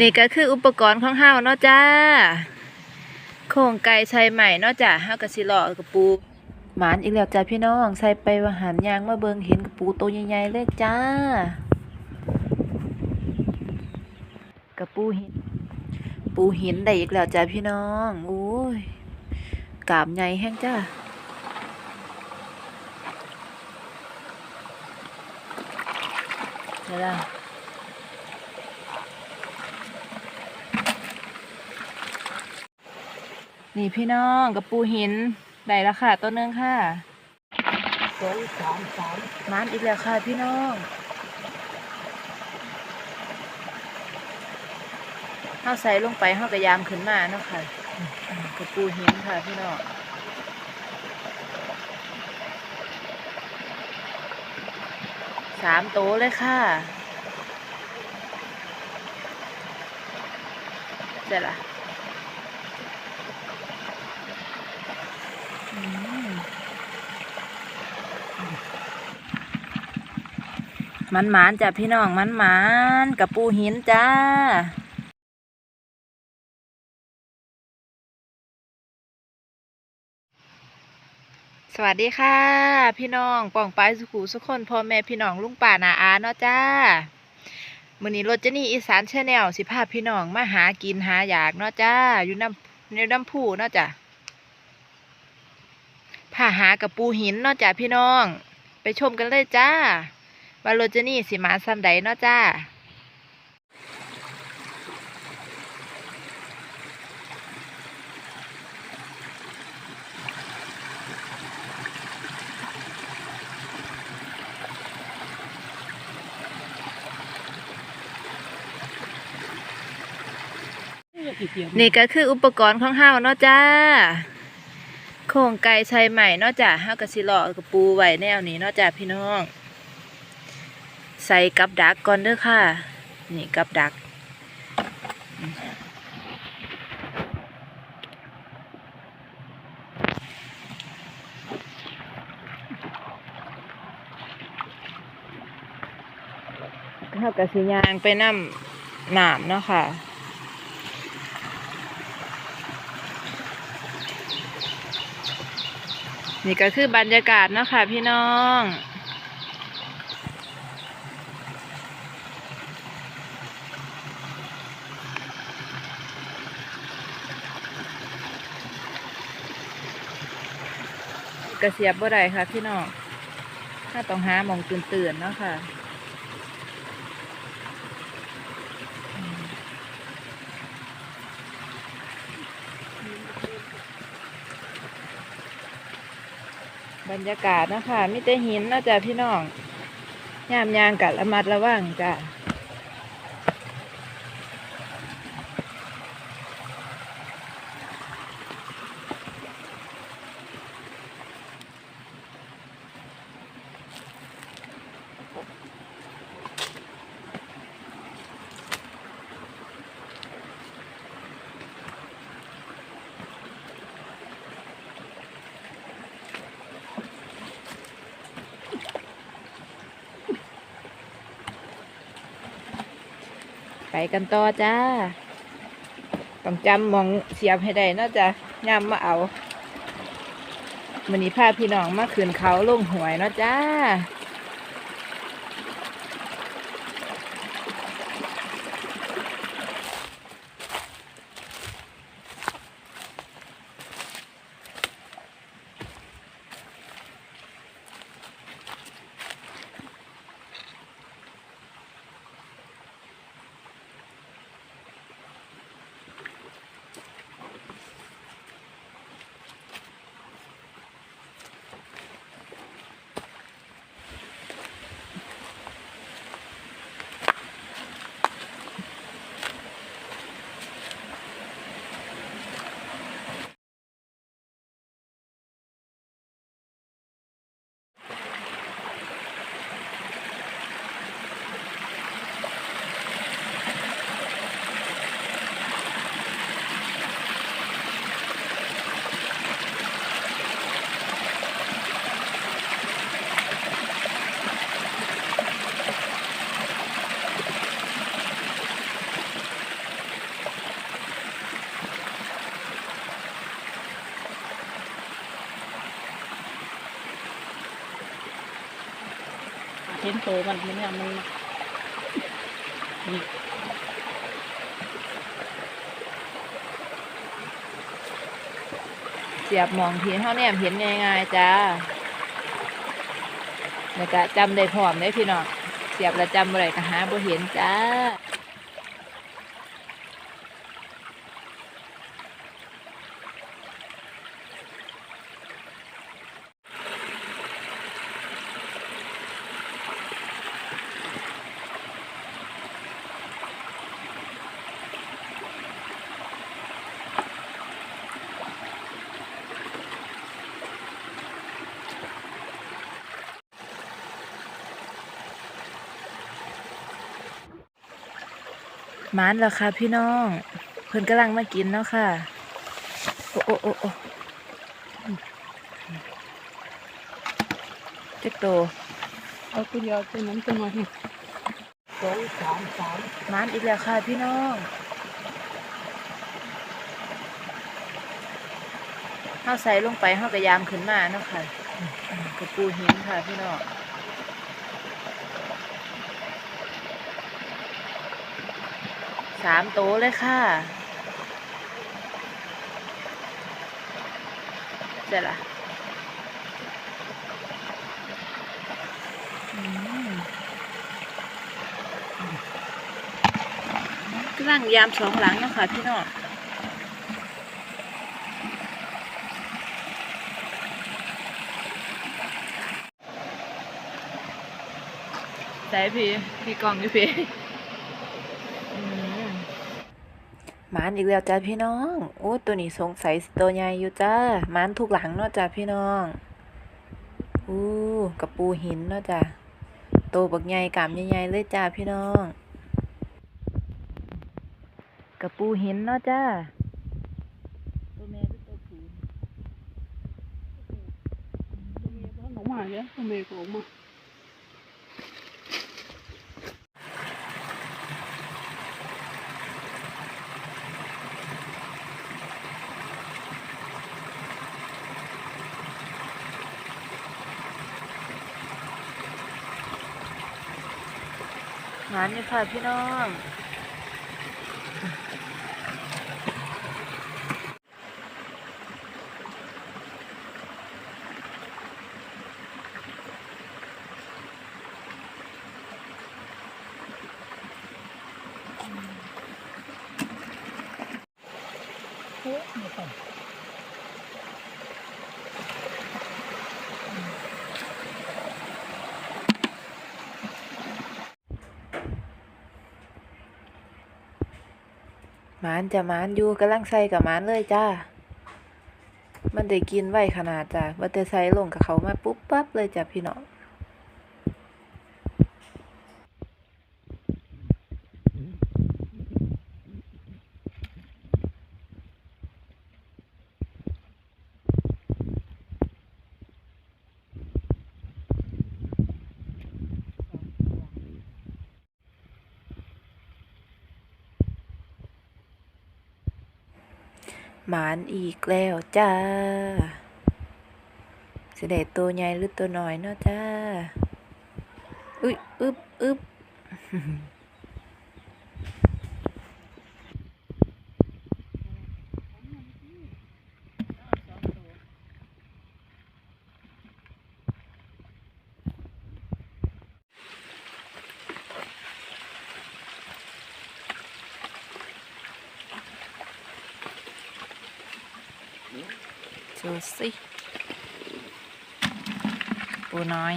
นี่ก็คืออุปกรณ์ของเฮาเนาะจ้าโครงไก่ใส่ใหม่เนาะจ้าเฮาก็สิเลาะกระปูหมานอีกแล้วจ้าพี่น้องใส่ไปว่าหันยางมาเบิงเห็นกระปูตัวใหญ่ๆเลยจ้ากระปูหิน ปูหินได้อีกแล้วจ้าพี่น้องโอ้ยกาบใหญ่แห้งจ้าเดี๋ยวล่ะ นี่พี่น้องกับปูหินได้แล้วค่ะตัวนึงค่ะสองสามสามมานอีกแล้วค่ะพี่น้องเฮาใส่ลงไปเฮากระยามขึ้นมาเนาะค่ะกับปูหินค่ะพี่น้องสามโตวเลยค่ะเดี๋ยวล่ะ มันหมานจ้ะพี่น้องมันหมานกับปูหินจ้าสวัสดีค่ะ พี่น้องป่องปายสุขุสุขคนพ่อแม่พี่น้องลุงป่านาอาเนาะจ้ามือนี้รถเจนี่อีสานแชนแนลสิพาพี่น้องมาหากินหาอยากเนาะจ้าอยู่น้ำในน้ำผู้เนาะจ้ะผาหากับปูหินเนาะจ้าพี่น้อง ไปชมกันเลยจ้า ว่าโรเจนี่สิมาซ้ำใดเนาะจ้านี่ก็คืออุปกรณ์ของเฮาเนาะจ้า โครงไก่ใส่ใหม่เนาะจ้าเฮาก็สิเลาะกระปูไว้แนวนี้เนาะจ้าพี่น้อง ใส่กับดักก่อนเด้อค่ะ นี่กับดักเฮาก็สิย่างไปน้ำหน้ำเนาะค่ะนี่ก็คือบรรยากาศเนาะค่ะพี่น้อง กระเสียบบ่ได้ค่ะพี่น้องถ้าต้องหาหมองตื่นๆเนาะค่ะบรรยากาศนะคะมีแต่หินนาะจ้ะพี่น้องยามยางกัดระมัดระวังจ้ะ ไปกันต่อจ้าต้องจำหมองเสียบให้ได้นาะจ้ะยามมาเอามันนี้พาพี่น้องมาขืนเขาลงหวยเนาะจ้า โตมันมันเนี่ยมันนี่เสียบหมองเห็นเท่าแนมเห็นง่ายๆจ้าแล้วก็จำได้พร้อมได้พี่น้องเสียบแล้วจำอะไรก็หาบ่เห็นจ้า มานแล้วค่ะพี่น้อง เพิ่นกำลังมากินเนาะค่ะ โอ้โอ้โอ้โอ้เจ๊กโตเอาตัวเดียวตัวนั้นตัวน้อยสองสามสามหมานอีกแล้วค่ะพี่น้องเฮาใส่ลงไปเฮาก็ยามขึ้นมาเนาะค่ะกระปูหินค่ะพี่น้อง สามโตเลยค่ะเดี๋ยวละอืมกำลังยามสองหลังนะค่ะพี่น้องใส่พี่ พี่กองอยู่พี่ อืมห มานอีกแล้วจ้าพี่น้องโอ้ตัวนี้สงสัยตัวใหญ่อยู่จ้ามานทุกหลังเนาะจ้าพี่น้องอู้กระปูหินเนาะจ้าโตบักใหญ่กามใหญ่ๆเลยจ้าพี่น้อง กระปูหินเนาะจ้าตัวแม่หรือตัวผู้ตัวเมียบ้านออกมาเนี่ยตัวเมียก็ออกมา หานอยู่ค่ะพี่น้องโอ้ไมานจะมานอยู่กำลังใส่กับมานเลยจ้า มันได้กินไวขนาดจ้ะว่าจะใส่ลงกับเขามาปุ๊บปั๊บเลยจ้ะพี่น้อง หมานอีกแล้วจ้าสิได้ตัวใหญ่หรือตัวน้อยเนาะจ้า อุ๊ย อึบอึบ ดูสิปูน้อย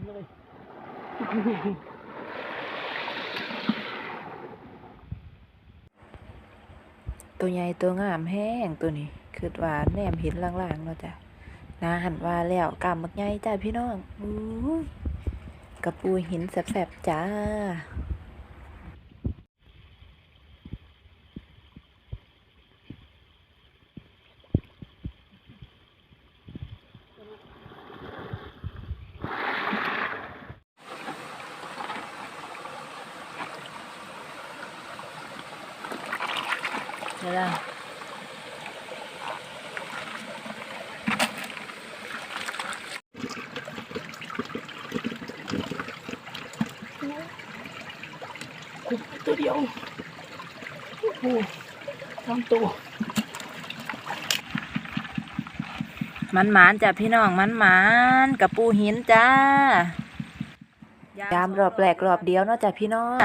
นเลยตัวใหญ่ตัวงามแห้งตัวนี้คือว่าแนมเห็นล่างๆเนาะจ้ะนาหันว่าแล้วกำมักใหญ่จ้าพี่น้องอู้กระปูหินแสบๆจ้า เดี๋ยวล่ะขุดตัวเดียวโอ้โหสองตัวมันหมานจ้ะพี่น้องมันหมานกับปูหินจ้ายามรอบแรกรอบเดียวเนาะจ้ะพี่น้อง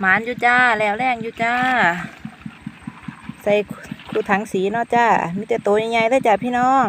หมานอยู่จ้าแล้วแรงอยู่จ้า ใส่คูถังสีเนาะจ้ามีแต่ตัวใหญ่ๆเลยจ้ะพี่น้อง